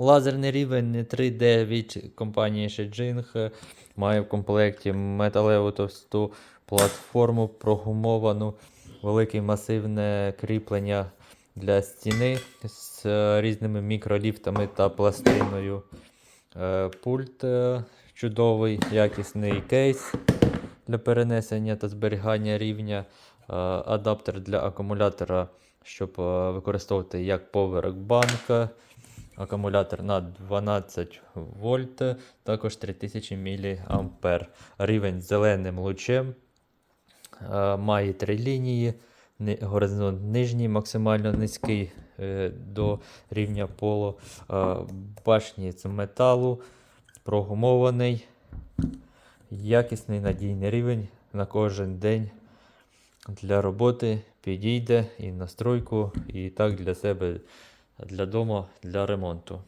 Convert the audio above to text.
Лазерний рівень 3D від компанії Shijing має в комплекті металеву товсту платформу, прогумовану, велике масивне кріплення для стіни з е, різними мікроліфтами та пластиною. Е, Пульт е, чудовий, якісний кейс для перенесення та зберігання рівня, е, адаптер для акумулятора, щоб е, використовувати як повербанк, акумулятор на 12 вольт, також 3000 мА. Рівень з зеленим лучем. Е, Має три лінії. Горизонт нижній, максимально низький е, до рівня полу. Е, Башні з металу, прогумований, якісний надійний рівень на кожен день для роботи підійде і на стройку, і так для себе, для дому, для ремонту.